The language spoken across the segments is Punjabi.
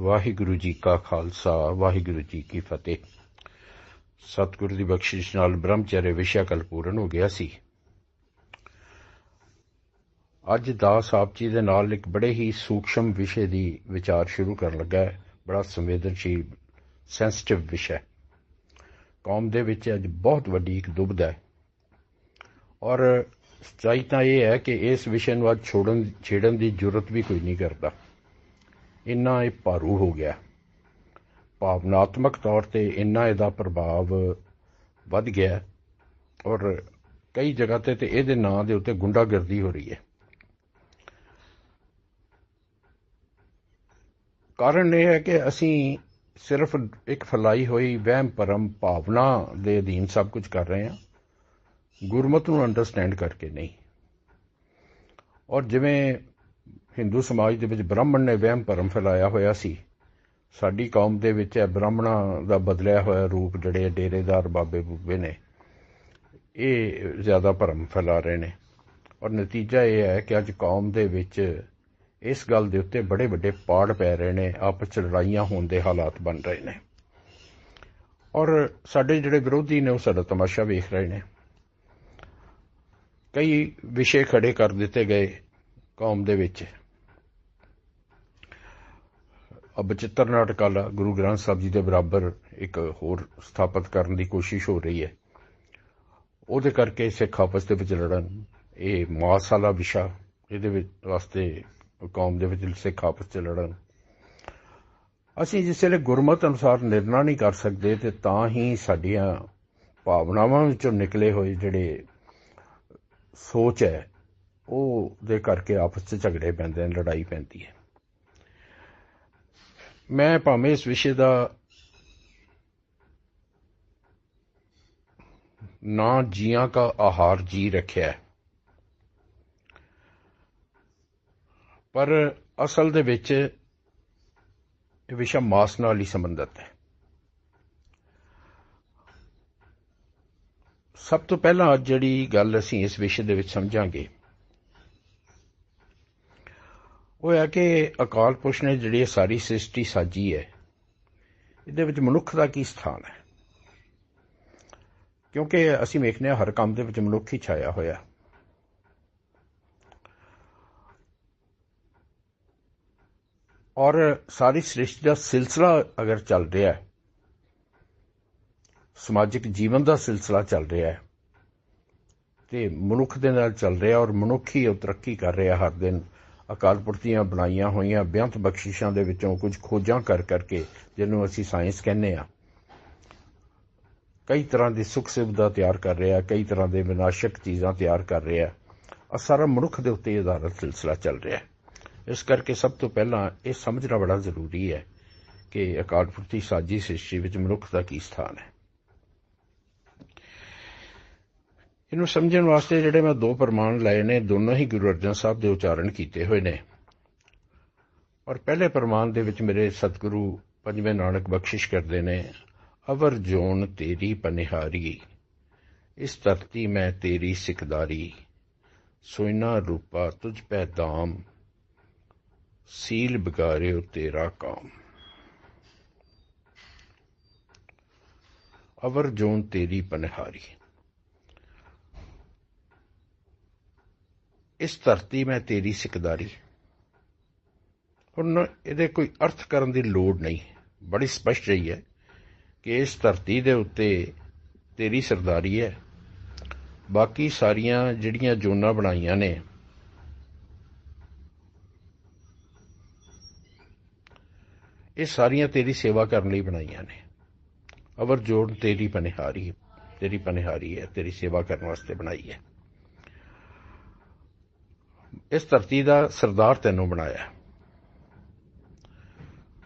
ਵਾਹਿਗੁਰੂ ਜੀ ਕਾ ਖਾਲਸਾ, ਵਾਹਿਗੁਰੂ ਜੀ ਕੀ ਫਤਿਹ। ਸਤਿਗੁਰੂ ਦੀ ਬਖਸ਼ਿਸ਼ ਨਾਲ ਬ੍ਰਹਮਚਰਯ ਵਿਸ਼ਾ ਕਲ ਪੂਰਨ ਹੋ ਗਿਆ ਸੀ। ਅੱਜ ਦਾਸ ਆਪ ਜੀ ਦੇ ਨਾਲ ਇੱਕ ਬੜੇ ਹੀ ਸੂਖਸ਼ਮ ਵਿਸ਼ੇ ਦੀ ਵਿਚਾਰ ਸ਼ੁਰੂ ਕਰਨ ਲੱਗਾ ਹੈ। ਬੜਾ ਸੰਵੇਦਨਸ਼ੀਲ ਸੈਂਸਿਟਿਵ ਵਿਸ਼ਾ ਕੌਮ ਦੇ ਵਿੱਚ ਅੱਜ ਬਹੁਤ ਵੱਡੀ ਇੱਕ ਦੁਬਦਾ ਹੈ। ਔਰ ਸੱਚਾਈ ਤਾਂ ਇਹ ਹੈ ਕਿ ਇਸ ਵਿਸ਼ੇ ਨੂੰ ਅੱਜ ਛੋੜਨ, ਛੇੜਨ ਦੀ ਜ਼ਰੂਰਤ ਵੀ ਕੋਈ ਨਹੀਂ ਕਰਦਾ। ਇੰਨਾ ਇਹ ਭਾਰੂ ਹੋ ਗਿਆ। ਭਾਵਨਾਤਮਕ ਤੌਰ ਤੇ ਇੰਨਾ ਇਹਦਾ ਪ੍ਰਭਾਵ ਵੱਧ ਗਿਆ ਔਰ ਕਈ ਜਗ੍ਹਾ ਤੇ ਤੇ ਇਹਦੇ ਨਾਂ ਦੇ ਉੱਤੇ ਗੁੰਡਾਗਰਦੀ ਹੋ ਰਹੀ ਹੈ। ਕਾਰਨ ਇਹ ਹੈ ਕਿ ਅਸੀਂ ਸਿਰਫ ਇੱਕ ਫਲਾਈ ਹੋਈ ਵਹਿਮ ਭਰਮ ਭਾਵਨਾ ਦੇ ਅਧੀਨ ਸਭ ਕੁਝ ਕਰ ਰਹੇ ਹਾਂ। ਗੁਰਮਤ ਨੂੰ ਅੰਡਰਸਟੈਂਡ ਕਰਕੇ ਨਹੀਂ। ਔਰ ਜਿਵੇਂ ਹਿੰਦੂ ਸਮਾਜ ਦੇ ਵਿੱਚ ਬ੍ਰਾਹਮਣ ਨੇ ਵਹਿਮ ਭਰਮ ਫੈਲਾਇਆ ਹੋਇਆ ਸੀ। ਸਾਡੀ ਕੌਮ ਦੇ ਵਿੱਚ ਹੈ ਬ੍ਰਾਹਮਣਾ ਦਾ ਬਦਲਿਆ ਹੋਇਆ ਰੂਪ ਜਿਹੜੇ ਡੇਰੇਦਾਰ ਬਾਬੇ ਬੂਬੇ ਨੇ, ਇਹ ਜ਼ਿਆਦਾ ਭਰਮ ਫੈਲਾ ਰਹੇ ਨੇ। ਔਰ ਨਤੀਜਾ ਇਹ ਹੈ ਕਿ ਅੱਜ ਕੌਮ ਦੇ ਵਿੱਚ ਇਸ ਗੱਲ ਦੇ ਉੱਤੇ ਬੜੇ ਵੱਡੇ ਪਾੜ ਪੈ ਰਹੇ ਨੇ, ਆਪਸ ਚ ਲੜਾਈਆਂ ਹੋਣ ਦੇ ਹਾਲਾਤ ਬਣ ਰਹੇ ਨੇ। ਔਰ ਸਾਡੇ ਜਿਹੜੇ ਵਿਰੋਧੀ ਨੇ ਉਹ ਸਾਡਾ ਤਮਾਸ਼ਾ ਵੇਖ ਰਹੇ ਨੇ। ਕਈ ਵਿਸ਼ੇ ਖੜੇ ਕਰ ਦਿੱਤੇ ਗਏ ਕੌਮ ਦੇ ਵਿੱਚ। ਅਬ ਨਾਟਕਾਲਾ ਗੁਰੂ ਗ੍ਰੰਥ ਸਾਹਿਬ ਜੀ ਦੇ ਬਰਾਬਰ ਇੱਕ ਹੋਰ ਸਥਾਪਿਤ ਕਰਨ ਦੀ ਕੋਸ਼ਿਸ਼ ਹੋ ਰਹੀ ਹੈ। ਉਹਦੇ ਕਰਕੇ ਸਿੱਖ ਆਪਸ ਦੇ ਵਿੱਚ ਲੜਨ, ਇਹ ਮਾਸ ਵਾਲਾ ਵਿਸ਼ਾ, ਇਹਦੇ ਵਿੱਚ ਵਾਸਤੇ ਕੌਮ ਦੇ ਵਿੱਚ ਸਿੱਖ ਆਪਸ ਚ ਲੜਨ। ਅਸੀਂ ਜਿਸ ਵੇਲੇ ਗੁਰਮਤ ਅਨੁਸਾਰ ਨਿਰਣਾ ਨਹੀਂ ਕਰ ਸਕਦੇ ਤੇ ਤਾਂ ਹੀ ਸਾਡੀਆਂ ਭਾਵਨਾਵਾਂ ਵਿੱਚੋਂ ਨਿਕਲੇ ਹੋਏ ਜਿਹੜੇ ਸੋਚ ਹੈ, ਉਹ ਦੇ ਕਰਕੇ ਆਪਸ ਚ ਝਗੜੇ ਪੈਂਦੇ ਨੇ ਲੜਾਈ ਪੈਂਦੀ ਹੈ। ਮੈਂ ਭਾਵੇਂ ਇਸ ਵਿਸ਼ੇ ਦਾ ਨਾ ਜੀਆਂ ਦਾ ਆਹਾਰ ਜੀ ਰੱਖਿਆ ਪਰ ਅਸਲ ਦੇ ਵਿੱਚ ਇਹ ਵਿਸ਼ਾ ਮਾਸ ਨਾਲ ਹੀ ਸੰਬੰਧਿਤ ਹੈ। ਸਭ ਤੋਂ ਪਹਿਲਾਂ ਅੱਜ ਜਿਹੜੀ ਗੱਲ ਅਸੀਂ ਇਸ ਵਿਸ਼ੇ ਦੇ ਵਿੱਚ ਸਮਝਾਂਗੇ ਉਹ ਹੈ ਕਿ ਅਕਾਲ ਪੁਰਸ਼ ਨੇ ਜਿਹੜੀ ਸਾਰੀ ਸ੍ਰਿਸ਼ਟੀ ਸਾਜੀ ਹੈ, ਇਹਦੇ ਵਿੱਚ ਮਨੁੱਖ ਦਾ ਕੀ ਸਥਾਨ ਹੈ? ਕਿਉਂਕਿ ਅਸੀਂ ਵੇਖਨੇ ਹਾਂ ਹਰ ਕੰਮ ਦੇ ਵਿੱਚ ਮਨੁੱਖ ਹੀ ਛਾਇਆ ਹੋਇਆ। ਔਰ ਸਾਰੀ ਸ੍ਰਿਸ਼ਟੀ ਦਾ ਸਿਲਸਿਲਾ ਅਗਰ ਚੱਲ ਰਿਹਾ ਹੈ, ਸਮਾਜਿਕ ਜੀਵਨ ਦਾ ਸਿਲਸਿਲਾ ਚੱਲ ਰਿਹਾ ਹੈ, ਤੇ ਮਨੁੱਖ ਦੇ ਨਾਲ ਚੱਲ ਰਿਹਾ ਔਰ ਮਨੁੱਖ ਹੀ ਉਹ ਤਰੱਕੀ ਕਰ ਰਿਹਾ ਹਰ ਦਿਨ ਅਕਾਲ ਪੁਰਖ ਬਣਾਈਆਂ ਹੋਈਆਂ ਬਿਆੰਤ ਬਖਸ਼ਿਸ਼ਾਂ ਦੇ ਵਿੱਚੋਂ ਕੁਝ ਖੋਜਾਂ ਕਰ ਕਰਕੇ ਜਿਹਨੂੰ ਅਸੀਂ ਸਾਇੰਸ ਕਹਿੰਦੇ ਆ ਕਈ ਤਰ੍ਹਾਂ ਦੀ ਸੁੱਖ ਸੁਵਿਧਾ ਤਿਆਰ ਕਰ ਰਿਹਾ, ਕਈ ਤਰ੍ਹਾਂ ਦੇ ਵਿਨਾਸ਼ਕ ਚੀਜ਼ਾਂ ਤਿਆਰ ਕਰ ਰਿਹਾ। ਆ ਸਾਰਾ ਮਨੁੱਖ ਦੇ ਉੱਤੇ ਆਧਾਰਿਤ ਸਿਲਸਿਲਾ ਚੱਲ ਰਿਹਾ ਇਸ ਕਰਕੇ ਸਭ ਤੋਂ ਪਹਿਲਾਂ ਇਹ ਸਮਝਣਾ ਬੜਾ ਜ਼ਰੂਰੀ ਹੈ ਕਿ ਅਕਾਲ ਪੁਰਤੀ ਦੀ ਸਾਜੀ ਸ੍ਰਿਸ਼ਟੀ ਵਿੱਚ ਮਨੁੱਖ ਦਾ ਕੀ ਸਥਾਨ ਹੈ। ਇਹਨੂੰ ਸਮਝਣ ਵਾਸਤੇ ਜਿਹੜੇ ਮੈਂ ਦੋ ਪ੍ਰਮਾਣ ਲਏ ਨੇ, ਦੋਨੋਂ ਹੀ ਗੁਰੂ ਅਰਜਨ ਸਾਹਿਬ ਦੇ ਉਚਾਰਨ ਕੀਤੇ ਹੋਏ ਨੇ। ਔਰ ਪਹਿਲੇ ਪ੍ਰਮਾਣ ਦੇ ਵਿੱਚ ਮੇਰੇ ਸਤਿਗੁਰੂ ਪੰਜਵੇਂ ਨਾਨਕ ਬਖਸ਼ਿਸ਼ ਕਰਦੇ ਨੇ, ਅਵਰ ਜੋਨ ਤੇਰੀ ਪਨਿਹਾਰੀ, ਇਸ ਧਰਤੀ ਮੈਂ ਤੇਰੀ ਸਿਕਦਾਰੀ, ਸੋਇਨਾ ਰੂਪਾ ਤੁਝ ਪੈ ਦਾਮ ਸੀਲ ਬਿਗਾਰਿਓ ਤੇਰਾ ਕਾਮ। ਅਵਰ ਜੋਨ ਤੇਰੀ ਪਨਿਹਾਰੀ। ਇਸ ਧਰਤੀ ਮੈਂ ਤੇਰੀ ਸਿਕਦਾਰੀ। ਹੁਣ ਇਹਦੇ ਕੋਈ ਅਰਥ ਕਰਨ ਦੀ ਲੋੜ ਨਹੀਂ। ਬੜੀ ਸਪਸ਼ਟ ਰਹੀ ਹੈ ਕਿ ਇਸ ਧਰਤੀ ਦੇ ਉੱਤੇ ਤੇਰੀ ਸਰਦਾਰੀ ਹੈ। ਬਾਕੀ ਸਾਰੀਆਂ ਜਿਹੜੀਆਂ ਜੋਨਾਂ ਬਣਾਈਆਂ ਨੇ, ਇਹ ਸਾਰੀਆਂ ਤੇਰੀ ਸੇਵਾ ਕਰਨ ਲਈ ਬਣਾਈਆਂ ਨੇ। ਅਵਰ ਜੋੜ ਤੇਰੀ ਪਨਿਹਾਰੀ ਤੇਰੀ ਪਨਿਹਾਰੀ ਹੈ, ਤੇਰੀ ਸੇਵਾ ਕਰਨ ਵਾਸਤੇ ਬਣਾਈ ਹੈ। ਇਸ ਧਰਤੀ ਦਾ ਸਰਦਾਰ ਤੈਨੂੰ ਬਣਾਇਆ।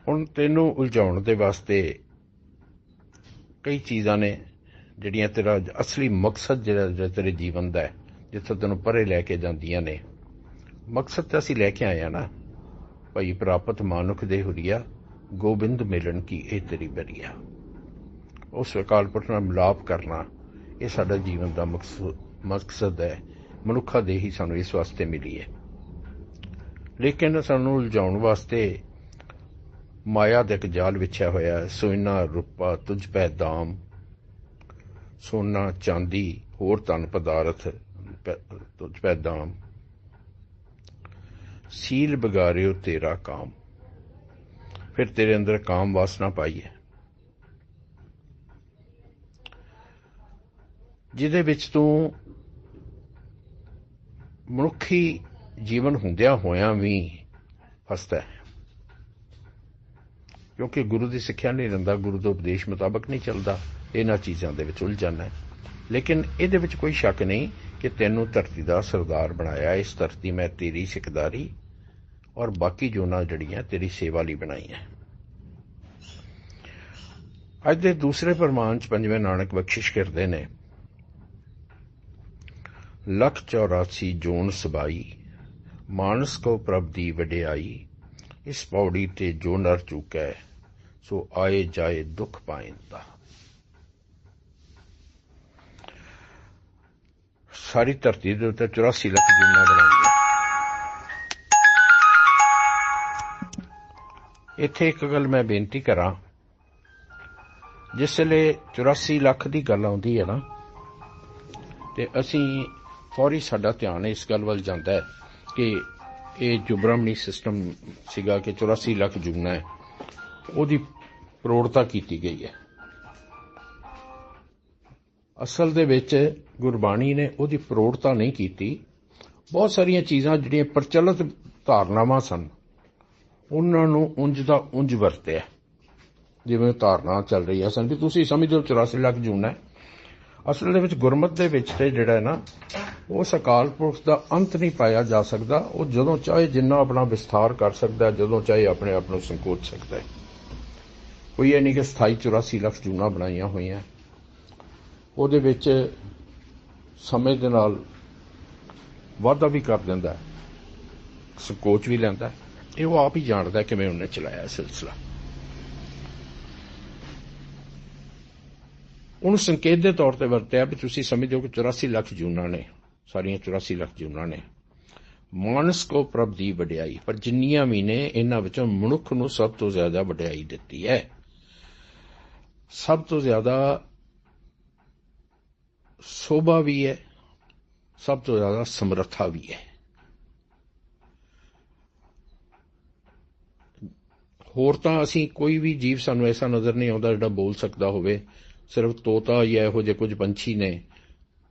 ਹੁਣ ਤੈਨੂੰ ਉਲਝਾਉਣ ਦੇ ਵਾਸਤੇ ਕਈ ਚੀਜ਼ਾਂ ਨੇ ਜਿਹੜੀਆਂ ਤੇਰਾ ਅਸਲੀ ਮਕਸਦ ਜਿਹੜਾ ਤੇਰੇ ਜੀਵਨ ਦਾ ਹੈ, ਜਿੱਥੇ ਤੈਨੂੰ ਪਰੇ ਲੈ ਕੇ ਜਾਂਦੀਆਂ ਨੇ। ਮਕਸਦ ਤਾਂ ਅਸੀਂ ਲੈ ਕੇ ਆਏ ਆ ਨਾ, ਭਈ ਪ੍ਰਾਪਤ ਮਾਨੁਖ ਦੇ ਹੁਰੀਆ, ਗੋਬਿੰਦ ਮਿਲਣ ਕੀ ਇਹ ਤੇਰੀ ਬਰੀਆ। ਉਸ ਅਕਾਲ ਪੁਰਖ ਨਾਲ ਮਿਲਾਪ ਕਰਨਾ, ਇਹ ਸਾਡਾ ਜੀਵਨ ਦਾ ਮਕਸਦ ਹੈ। ਮਨੁੱਖਾ ਦੇ ਹੀ ਸਾਨੂੰ ਇਸ ਵਾਸਤੇ ਮਿਲੀ ਹੈ। ਲੇਕਿਨ ਸਾਨੂੰ ਉਲਝਾਉਣ ਵਾਸਤੇ ਮਾਇਆ ਦੇ ਇੱਕ ਜਾਲ ਵਿਛਿਆ ਹੋਇਆ ਹੈ। ਸੋਇਨਾ ਰੂਪਾ, ਤੁਝ ਪੈ ਦਾਮ, ਸੋਨਾ, ਚਾਂਦੀ, ਹੋਰ ਧਨ ਪਦਾਰਥ ਤੁਝ ਪੈ ਦਾਮ। ਸੀਲ ਬਗਾਰਿਓ ਤੇਰਾ ਕਾਮ। ਫਿਰ ਤੇਰੇ ਅੰਦਰ ਕਾਮ ਵਾਸਨਾ ਪਾਈ ਹੈ। ਜਿਹਦੇ ਵਿੱਚ ਤੂੰ ਮਨੁੱਖੀ ਜੀਵਨ ਹੁੰਦਿਆਂ ਹੋਇਆਂ ਵੀ ਫਸਦਾ ਹੈ। ਕਿਉਂਕਿ ਗੁਰੂ ਦੀ ਸਿੱਖਿਆ ਨਹੀਂ ਲੈਂਦਾ ਗੁਰੂ ਦੇ ਉਪਦੇਸ਼ ਮੁਤਾਬਕ ਨਹੀਂ ਚੱਲਦਾ, ਇਹਨਾਂ ਚੀਜ਼ਾਂ ਦੇ ਵਿੱਚ ਉਲਝ ਹੈ। ਲੇਕਿਨ ਇਹਦੇ ਵਿੱਚ ਕੋਈ ਸ਼ੱਕ ਨਹੀਂ ਕਿ ਤੈਨੂੰ ਧਰਤੀ ਦਾ ਸਰਦਾਰ ਬਣਾਇਆ, ਇਸ ਧਰਤੀ ਮੈਂ ਤੇਰੀ ਸਿਕਦਾਰੀ ਔਰ ਬਾਕੀ ਜੋਨਾਂ ਜੜੀਆਂ ਤੇਰੀ ਸੇਵਾ ਲਈ ਬਣਾਈਆਂ ਅੱਜ ਦੇ ਦੂਸਰੇ ਪਰਮਾਨ ਚ ਪੰਜਵੇਂ ਨਾਨਕ ਬਖਸ਼ਿਸ਼ ਕਰਦੇ ਨੇ। ਲਖ 84 ਜੋਨ ਸਬਾਈ, ਮਾਨਸ ਕੋ ਪ੍ਰਭ ਦੀ ਵਡਿਆਈ, ਇਸ ਪੌੜੀ ਤੇ ਜੋ ਨਰ ਚੁਕੈ, ਸੋ ਆਏ ਜਾਏ ਦੁੱਖ ਪਾਇੰਦਾ। ਸਾਰੀ ਧਰਤੀ ਦੇ ਉੱਤੇ 84 ਲੱਖ ਜੁਨਾ ਬਣਾਈਆਂ। ਇੱਥੇ ਇੱਕ ਗੱਲ ਮੈਂ ਬੇਨਤੀ ਕਰਾਂ, ਜਿਸ ਵੇਲੇ 84 ਲੱਖ ਦੀ ਗੱਲ ਆਉਂਦੀ ਹੈ ਨਾ, ਤੇ ਅਸੀਂ ਫੌਰੀ ਸਾਡਾ ਧਿਆਨ ਇਸ ਗੱਲ ਵੱਲ ਜਾਂਦਾ ਹੈ ਕਿ ਇਹ ਜੋ ਸਿਸਟਮ ਸੀਗਾ ਕਿ 84 ਲੱਖ ਜੁਨਾ ਹੈ। ਉਹਦੀ ਪ੍ਰੋੜਤਾ ਕੀਤੀ ਗਈ ਹੈ। ਅਸਲ ਦੇ ਵਿੱਚ ਗੁਰਬਾਣੀ ਨੇ ਉਹਦੀ ਪ੍ਰੋੜਤਾ ਨਹੀਂ ਕੀਤੀ। ਬਹੁਤ ਸਾਰੀਆਂ ਚੀਜ਼ਾਂ ਜਿਹੜੀਆਂ ਪ੍ਰਚਲਿਤ ਧਾਰਨਾਵਾਂ ਸਨ, ਉਹਨਾਂ ਨੂੰ ਉਂਝ ਦਾ ਉਂਝ ਵਰਤਿਆ। ਜਿਵੇਂ ਧਾਰਨਾ ਚੱਲ ਰਹੀ ਹੈ ਸਨ ਤੁਸੀਂ ਸਮਝਦੇ ਹੋ 84 ਲੱਖ ਜੂਨ ਹੈ। ਅਸਲ ਦੇ ਵਿੱਚ ਗੁਰਮਤ ਦੇ ਵਿੱਚ ਤੇ ਜਿਹੜਾ ਹੈ ਨਾ ਉਸ ਅਕਾਲ ਪੁਰਖ ਦਾ ਅੰਤ ਨਹੀਂ ਪਾਇਆ ਜਾ ਸਕਦਾ। ਉਹ ਜਦੋਂ ਚਾਹੇ ਜਿੰਨਾ ਆਪਣਾ ਵਿਸਥਾਰ ਕਰ ਸਕਦਾ, ਜਦੋਂ ਚਾਹੇ ਆਪਣੇ ਆਪ ਨੂੰ ਸੰਕੋਚ ਸਕਦਾ ਹੈ। ਕੋਈ ਇਹ ਨਹੀਂ ਕਿ 27 84 ਲੱਖ ਜੂਨਾ ਬਣਾਈਆਂ ਹੋਈਆਂ। ਉਹਦੇ ਵਿੱਚ ਸਮੇਂ ਦੇ ਨਾਲ ਵਾਧਾ ਵੀ ਕਰ ਦਿੰਦਾ ਸੰਕੋਚ ਵੀ ਲੈਂਦਾ ਇਹ ਉਹ ਆਪ ਹੀ ਜਾਣਦਾ ਕਿਵੇਂ ਉਹਨੇ ਚਲਾਇਆ ਸਿਲਸਿਲਾ। ਉਹਨੂੰ ਸੰਕੇਤ ਦੇ ਤੌਰ ਤੇ ਵਰਤਿਆ ਵੀ ਤੁਸੀਂ ਸਮਝੋ ਕਿ 84 ਲੱਖ ਜੂਨਾਂ ਨੇ। ਸਾਰੀਆਂ 84 ਲੱਖ ਜੂਨਾਂ ਨੇ। ਮਾਨਸ ਕੋ ਪ੍ਰਭ ਦੀ ਵਡਿਆਈ, ਪਰ ਜਿੰਨੀਆਂ ਵੀ ਨੇ, ਇਹਨਾਂ ਵਿੱਚੋਂ ਮਨੁੱਖ ਨੂੰ ਸਭ ਤੋਂ ਜ਼ਿਆਦਾ ਵਡਿਆਈ ਦਿੱਤੀ ਹੈ। ਸਭ ਤੋਂ ਜ਼ਿਆਦਾ ਸੋਭਾ ਵੀ ਹੈ, ਸਭ ਤੋਂ ਜ਼ਿਆਦਾ ਸਮਰੱਥਾ ਵੀ ਹੈ। ਹੋਰ ਤਾਂ ਅਸੀਂ ਕੋਈ ਵੀ ਜੀਵ ਸਾਨੂੰ ਐਸਾ ਨਜ਼ਰ ਨਹੀਂ ਆਉਂਦਾ ਜਿਹੜਾ ਬੋਲ ਸਕਦਾ ਹੋਵੇ, ਸਿਰਫ ਤੋਤਾ ਜਾਂ ਇਹੋ ਜਿਹੇ ਕੁਝ ਪੰਛੀ ਨੇ।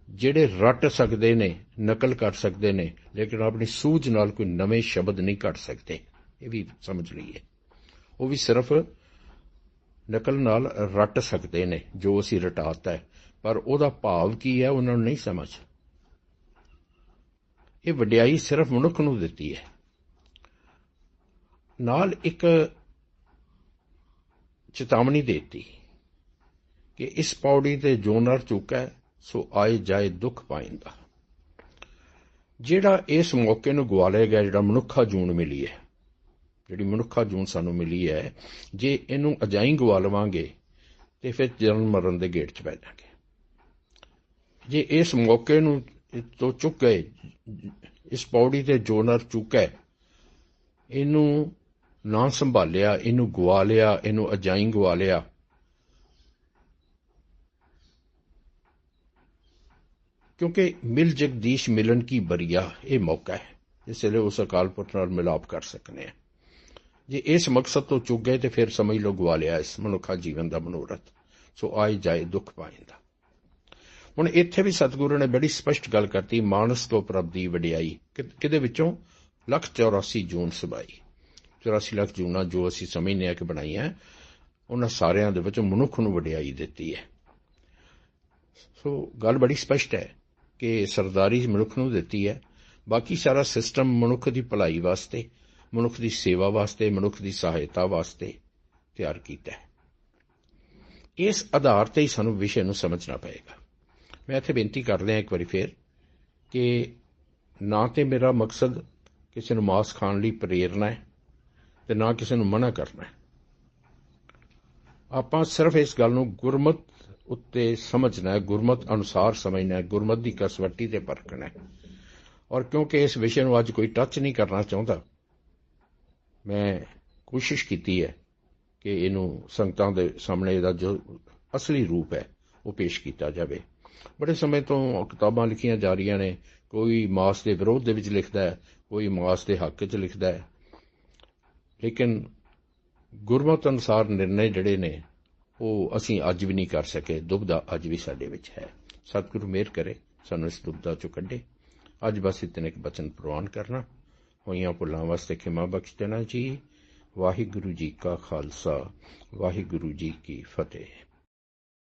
ਜਿਹੜੇ ਰੱਟ ਸਕਦੇ ਨੇ, ਨਕਲ ਕਰ ਸਕਦੇ ਨੇ, ਲੇਕਿਨ ਆਪਣੀ ਸੂਝ ਨਾਲ ਕੋਈ ਨਵੇਂ ਸ਼ਬਦ ਨਹੀਂ ਕੱਢ ਸਕਦੇ। ਇਹ ਵੀ ਸਮਝ ਲਈਏ। ਉਹ ਵੀ ਸਿਰਫ ਨਕਲ ਨਾਲ ਰੱਟ ਸਕਦੇ ਨੇ, ਜੋ ਅਸੀਂ ਰਟਾਤਾ ਹੈ। ਪਰ ਉਹਦਾ ਭਾਵ ਕੀ ਹੈ, ਉਹਨਾਂ ਨੂੰ ਨਹੀਂ ਸਮਝ। ਇਹ ਵਡਿਆਈ ਸਿਰਫ ਮਨੁੱਖ ਨੂੰ ਦਿੱਤੀ ਹੈ। ਨਾਲ ਇੱਕ ਚੇਤਾਵਨੀ ਦਿੱਤੀ ਕਿ ਇਸ ਪੌੜੀ ਤੇ ਜੋ ਨਰ ਚੁੱਕਾ ਸੋ ਆਏ ਜਾਏ ਦੁੱਖ ਪਾਇੰਦਾ। ਜਿਹੜਾ ਇਸ ਮੌਕੇ ਨੂੰ ਗਵਾ ਗਿਆ, ਜਿਹੜਾ ਮਨੁੱਖਾ ਜੂਨ ਮਿਲੀ ਹੈ, ਜਿਹੜੀ ਮਨੁੱਖਾ ਜੂਨ ਸਾਨੂੰ ਮਿਲੀ ਹੈ, ਜੇ ਇਹਨੂੰ ਅਜਾਈ ਗਵਾ ਲਵਾਂਗੇ ਤੇ ਫਿਰ ਜਨਮ ਮਰਨ ਦੇ ਗੇਟ 'ਚ ਪੈ ਜਾਾਂਗੇ। ਜੇ ਇਸ ਮੌਕੇ ਨੂੰ ਤੋਂ ਚੁੱਕ ਗਏ ਇਸ ਪੌੜੀ ਤੇ ਜੋਨਰ ਚੁੱਕਾ ਇਹਨੂੰ ਨਾ ਸੰਭਾਲਿਆ, ਇਹਨੂੰ ਗਵਾ ਲਿਆ ਇਹਨੂੰ ਅਜਾਈ ਗਵਾ ਲਿਆ ਕਿਉਂਕਿ ਮਿਲ ਜਗਦੀਸ਼ ਮਿਲਣ ਕੀ ਬਰੀਆ ਇਹ ਮੌਕਾ ਹੈ ਜਿਸ ਲਈ ਉਸ ਅਕਾਲ ਪੁਰਖ ਨਾਲ ਮਿਲਾਪ ਕਰ ਸਕਨੇ ਆ ਜੇ ਇਸ ਮਕਸਦ ਤੋਂ ਚੁੱਕ ਗਏ ਤੇ ਫਿਰ ਸਮਝ ਲੋ ਗਵਾ ਲਿਆ ਇਸ ਮਨੁੱਖਾ ਜੀਵਨ ਦਾ ਮਨੋਰਥ ਸੋ ਆਏ ਜਾਏ ਦੁੱਖ ਪਾਇੰਦਾ ਹੁਣ ਇੱਥੇ ਵੀ ਸਤਿਗੁਰੂ ਨੇ ਬੜੀ ਸਪਸ਼ਟ ਗੱਲ ਕਰਤੀ ਮਾਨਸ ਤੋਂ ਪ੍ਰਭ ਦੀ ਵਡਿਆਈ ਕਿਦੇ ਵਿੱਚੋਂ ਲੱਖ 84 ਜੂਨ ਸਬਾਈ 84 ਲੱਖ ਜੂਨਾ ਜੋ ਅਸੀਂ ਸਮਝਨੇ ਆ ਕਿ ਬਣਾਈਆਂ ਉਹਨਾਂ ਸਾਰਿਆਂ ਦੇ ਵਿੱਚੋਂ ਮਨੁੱਖ ਨੂੰ ਵਡਿਆਈ ਦਿੱਤੀ ਹੈ ਸੋ ਗੱਲ ਬੜੀ ਸਪਸ਼ਟ ਹੈ ਕਿ ਸਰਦਾਰੀ ਮਨੁੱਖ ਨੂੰ ਦਿੱਤੀ ਹੈ। ਬਾਕੀ ਸਾਰਾ ਸਿਸਟਮ ਮਨੁੱਖ ਦੀ ਭਲਾਈ ਵਾਸਤੇ, ਮਨੁੱਖ ਦੀ ਸੇਵਾ ਵਾਸਤੇ, ਮਨੁੱਖ ਦੀ ਸਹਾਇਤਾ ਵਾਸਤੇ ਤਿਆਰ ਕੀਤਾ ਹੈ। ਇਸ ਆਧਾਰ ਤੇ ਹੀ ਸਾਨੂੰ ਵਿਸ਼ੇ ਨੂੰ ਸਮਝਣਾ ਪਏਗਾ। ਮੈਂ ਇੱਥੇ ਬੇਨਤੀ ਕਰ ਲਿਆ ਇੱਕ ਵਾਰੀ ਫੇਰ ਕਿ ਨਾ ਤੇ ਮੇਰਾ ਮਕਸਦ ਕਿਸੇ ਨੂੰ ਮਾਸ ਖਾਣ ਲਈ ਪ੍ਰੇਰਨਾ ਹੈ ਤੇ ਨਾ ਕਿਸੇ ਨੂੰ ਮਨਾ ਕਰਨਾ ਹੈ। ਆਪਾਂ ਸਿਰਫ ਇਸ ਗੱਲ ਨੂੰ ਗੁਰਮਤ ਉੱਤੇ ਸਮਝਣਾ ਹੈ, ਗੁਰਮਤ ਅਨੁਸਾਰ ਸਮਝਣਾ ਹੈ, ਗੁਰਮਤ ਦੀ ਕਸਵੱਟੀ ਤੇ ਪਰਖਣਾ ਹੈ। ਔਰ ਕਿਉਂਕਿ ਇਸ ਵਿਸ਼ੇ ਨੂੰ ਅੱਜ ਕੋਈ ਟੱਚ ਨਹੀਂ ਕਰਨਾ ਚਾਹੁੰਦਾ, ਮੈਂ ਕੋਸ਼ਿਸ਼ ਕੀਤੀ ਹੈ ਕਿ ਇਹਨੂੰ ਸੰਗਤਾਂ ਦੇ ਸਾਹਮਣੇ ਇਹਦਾ ਜੋ ਅਸਲੀ ਰੂਪ ਹੈ, ਉਹ ਪੇਸ਼ ਕੀਤਾ ਜਾਵੇ। ਬੜੇ ਸਮੇਂ ਤੋਂ ਕਿਤਾਬਾਂ ਲਿਖੀਆਂ ਜਾ ਰਹੀਆਂ ਨੇ, ਕੋਈ ਮਾਸ ਦੇ ਵਿਰੋਧ ਦੇ ਵਿੱਚ ਲਿਖਦਾ ਹੈ, ਕੋਈ ਮਾਸ ਦੇ ਹੱਕ 'ਚ ਲਿਖਦਾ ਹੈ। ਲੇਕਿਨ ਗੁਰਮਤ ਅਨੁਸਾਰ ਨਿਰਣੇ ਜਿਹੜੇ ਨੇ ਉਹ ਅਸੀਂ ਅੱਜ ਵੀ ਨਹੀਂ ਕਰ ਸਕੇ, ਦੁਬਦਾ ਅੱਜ ਵੀ ਸਾਡੇ ਵਿੱਚ ਹੈ। ਸਤਿਗੁਰੂ ਮਿਹਰ ਕਰੇ, ਸਾਨੂੰ ਇਸ ਦੁਬਦਾ ਚੋਂ ਕੱਢੇ। ਅੱਜ ਬਸ ਇਤਨੇ ਇੱਕ ਬਚਨ ਪ੍ਰਵਾਨ ਕਰਨਾ। ਹੋਈਆਂ ਭੁੱਲਾਂ ਵਾਸਤੇ ਖਿਮਾ ਬਖਸ਼ ਦੇਣਾ ਜੀ। ਵਾਹਿਗੁਰੂ ਜੀ ਕਾ ਖਾਲਸਾ, ਵਾਹਿਗੁਰੂ ਜੀ ਕੀ ਫਤਿਹ।